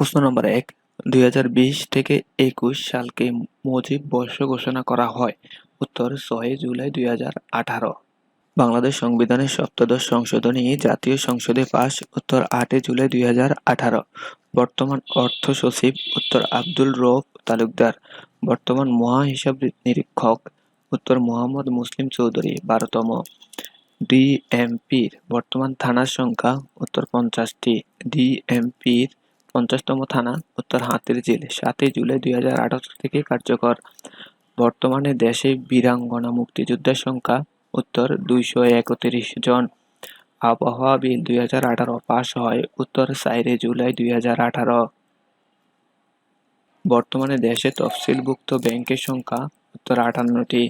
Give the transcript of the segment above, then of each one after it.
প্রশ্ন নম্বর এক, দুই থেকে একুশ সালকে মুজিব বর্ষ ঘোষণা করা হয়। উত্তর, ছয় জুলাই দুই বাংলাদেশ সংবিধানের সপ্তদশ সংশোধনী জাতীয় সংসদে পাশ। উত্তর, আটই জুলাই দুই বর্তমান অর্থ সচিব উত্তর আব্দুল রৌফ তালুকদার। বর্তমান মহা হিসাব নিরীক্ষক উত্তর মোহাম্মদ মুসলিম চৌধুরী, বারোতম। ডিএমপির বর্তমান থানার সংখ্যা উত্তর পঞ্চাশটি। ডিএমপির পঞ্চাশতম থানা, উত্তর হাতিরঝিল সাতই জুলাই দুই হাজার আঠারো থেকে কার্যকর। বর্তমানে দেশে বীরাঙ্গনা মুক্তিযোদ্ধার সংখ্যা, উত্তর দুইশো একত্রিশ জন। আবহাওয়া বিল দুই হাজার আঠারো পাশ হয় উত্তর চারে জুলাই দুই হাজার আঠারো। বর্তমানে দেশে তফসিলভুক্ত ব্যাংকের সংখ্যা, উত্তর আটান্নটি।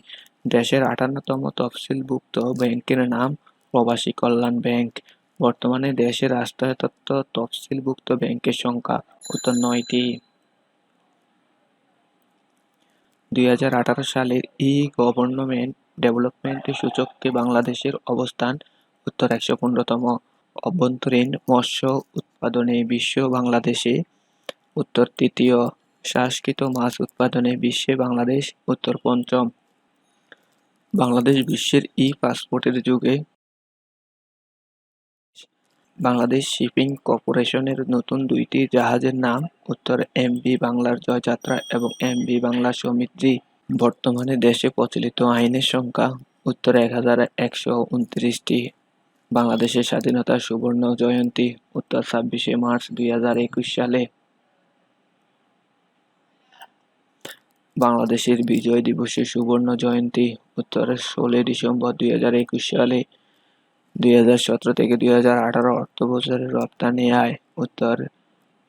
দেশের আটান্নতম তফসিলভুক্ত ব্যাংকের নাম প্রবাসী কল্যাণ ব্যাংক। বর্তমানে দেশে রাষ্ট্রায়ত্ত তফসিলভুক্ত ব্যাংকের সংখ্যা উত্তর নয়টি। দুই হাজার আঠারো সালের ই গভর্নমেন্ট ডেভেলপমেন্ট সূচককে বাংলাদেশের অবস্থান উত্তর একশো পনেরোতম। অভ্যন্তরীণ মৎস্য উৎপাদনে বিশ্ব বাংলাদেশে উত্তর তৃতীয়। সংস্কৃত মাছ উৎপাদনে বিশ্বে বাংলাদেশ উত্তর পঞ্চম। বাংলাদেশ বিশ্বের ই পাসপোর্টের যুগে বাংলাদেশ শিপিং কর্পোরেশনের নতুন দুইটি জাহাজের নাম, উত্তর এমভি বাংলার জয়যাত্রা এবং এমভি বাংলা সৌমিত্রী বর্তমানে দেশে প্রচলিত আইনের সংখ্যা উত্তর এক হাজার একশো উনত্রিশটি। বাংলাদেশের স্বাধীনতা সুবর্ণ জয়ন্তী, উত্তর ছাব্বিশে মার্চ দুই হাজার একুশ সালে। বাংলাদেশের বিজয় দিবসের সুবর্ণ জয়ন্তী, উত্তর ষোলোই ডিসেম্বর দুই হাজার একুশ সালে। দুই হাজার সতেরো থেকে দুই হাজার আঠারো অর্থ বছরের রপ্তানি আয় উত্তর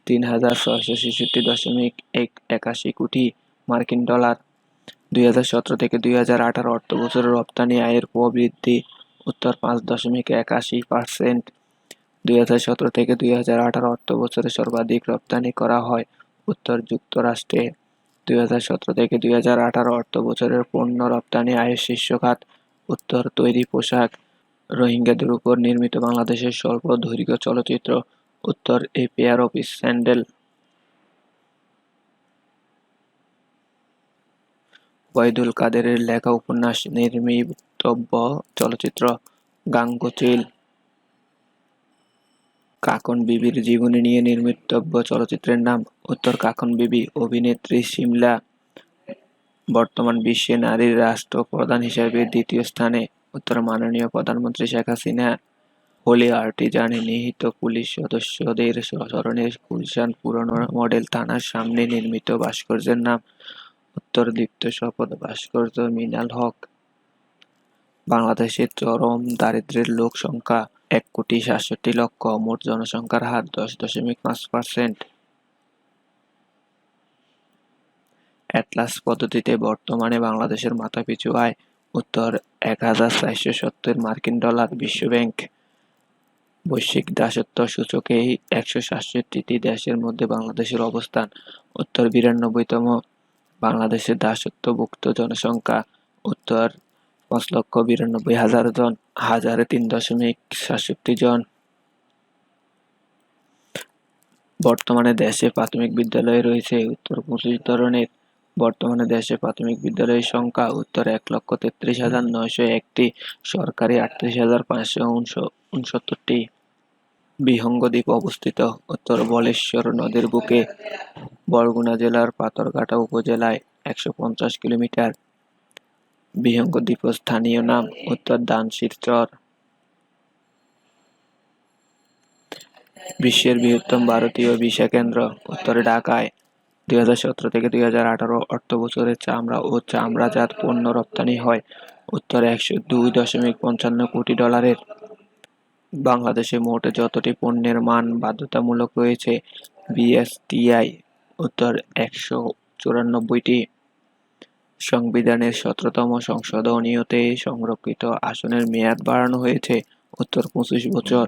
তিন হাজার ছয়শো ছেষট্টি দশমিক এক একাশি কোটি মার্কিন ডলার। দুই হাজার সতেরো থেকে দুই হাজার আঠারো অর্থ বছরের রপ্তানি আয়ের প্রবৃদ্ধি উত্তর পাঁচ দশমিক একাশি পার্সেন্ট। দুই হাজার সতেরো থেকে দুই হাজার আঠারো অর্থ বছরে সর্বাধিক রপ্তানি করা হয় উত্তর যুক্তরাষ্ট্রে। দুই হাজার সতেরো থেকে দুই হাজার আঠারো অর্থ বছরের পণ্য রপ্তানি আয়ের শীর্ষ খাত উত্তর তৈরি পোশাক। রোহিঙ্গাদের উপর নির্মিত বাংলাদেশের স্বল্প দৈর্ঘ্য চলচ্চিত্র উত্তর a pair of sandal. Waidul কাদেরের লেখা উপন্যাস নির্মিতব্য চলচ্চিত্র গাঙ্গোচিল। কাকন বিবির জীবনী নিয়ে নির্মিতব্য চলচ্চিত্রের নাম উত্তর কাকন বিবি, অভিনেত্রী সিমলা। বর্তমান বিশ্বে নারীর রাষ্ট্রপ্রধান হিসেবে দ্বিতীয় স্থানে উত্তর মাননীয় প্রধানমন্ত্রী শেখ হাসিনা হোলি আর্টিজানে নিহিত পুলিশ সদস্যদের স্মরণে গুলশান পুরনো মডেল থানার সামনে নির্মিত ভাস্কর্যের নাম উত্তর দীপ্ত শপথ ভাস্কর্য মিনাল হক। বাংলাদেশের চরম দারিদ্র্যের লোক সংখ্যা এক কোটি সাতষট্টি লক্ষ, মোট জনসংখ্যার হার দশ দশমিক পাঁচ পার্সেন্ট। অ্যাটলাস পদ্ধতিতে বর্তমানে বাংলাদেশের মাথাপিছু আয় উত্তর, এক হাজার চারশো সত্তর মার্কিন ডলার বিশ্বব্যাংক। বৈশ্বিক দাসত্ব সূচকে একশো সাতষট্টিটি দেশের মধ্যে বাংলাদেশের অবস্থান। উত্তর, বিরানব্বইতম বাংলাদেশের দাসত্বভুক্ত জনসংখ্যা। উত্তর, পাঁচ লক্ষ বিরানব্বই হাজার জন, হাজারে তিন দশমিক সাতষট্টি জন। বর্তমানে দেশে প্রাথমিক বিদ্যালয় রয়েছে। উত্তর, পঁচিশ ধরনের বর্তমানে দেশে প্রাথমিক বিদ্যালয়ের সংখ্যা উত্তর এক লক্ষ তেত্রিশ হাজার নয়শো একটি, সরকারি আটত্রিশ হাজার পাঁচশো উনসত্তরটি। বিহঙ্গ দ্বীপ অবস্থিত উত্তর বলেশ্বর নদীর বুকে। বরগুনা জেলার পাথরঘাটা উপজেলায় একশো পঞ্চাশ কিলোমিটার। বিহঙ্গ দ্বীপ স্থানীয় নাম উত্তর দানশির চর। বিশ্বের বৃহত্তম ভারতীয় ভিসা কেন্দ্র উত্তরে ঢাকায়। দুই হাজার সতেরো থেকে দুই হাজার আঠারো অর্থ বছরে চামড়া ও চামড়াজাত পণ্য রপ্তানি হয়। উত্তর একশো দুই দশমিক পঞ্চান্ন কোটি ডলারের। বাংলাদেশে মোট যতটি পণ্যের মান বাধ্যতামূলক রয়েছে, বিএসটিআই উত্তর একশো চুরানব্বইটি। সংবিধানের সতেরোতম সংশোধনীয়তে সংরক্ষিত আসনের মেয়াদ বাড়ানো হয়েছে, উত্তর পঁচিশ বছর।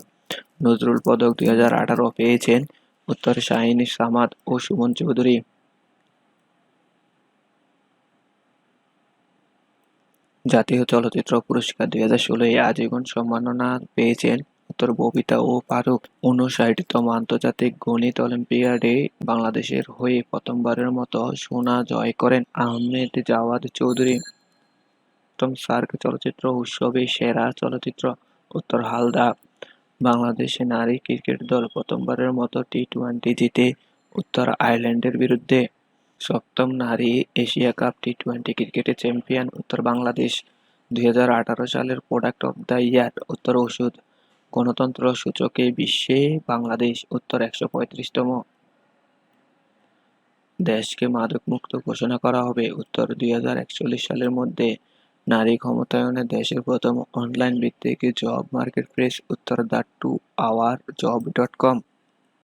নজরুল পদক দুই হাজার আঠারো পেয়েছেন, উত্তর শাহিন সামাদ ও সুমন চৌধুরী। জাতীয় চলচ্চিত্র পুরস্কার দুই হাজার ষোলোয় আজীবন সম্মাননা পেয়েছেন। উত্তর ববিতা ও ফারুক ঊনষাটতম আন্তর্জাতিক গণিত অলিম্পিয়াডে বাংলাদেশের হয়ে প্রথমবারের মতো সোনা জয় করেন আহমেদ জাওয়াদ চৌধুরী। প্রথম সার্ক চলচ্চিত্র উৎসবে সেরা চলচ্চিত্র উত্তর হালদা। বাংলাদেশ নারী ক্রিকেট দল প্রথমবারের মতো টি টোয়েন্টি জিতে উত্তর আয়ারল্যান্ডের বিরুদ্ধে। সপ্তম নারী এশিয়া কাপ টি টোয়েন্টি ক্রিকেটে চ্যাম্পিয়ন উত্তর বাংলাদেশ। দুই হাজার আঠারো সালের প্রোডাক্ট অব দ্য ইয়ার উত্তর ওষুধ। গণতন্ত্র সূচকে বিশ্বে বাংলাদেশ উত্তর একশো পঁয়ত্রিশতম। দেশকে মাদকমুক্ত ঘোষণা করা হবে উত্তর দুই হাজার একচল্লিশ সালের মধ্যে। নারী ক্ষমতায়নে দেশের প্রথম অনলাইন ভিত্তিক জব মার্কেট প্লেস উত্তর the two hour job dot com.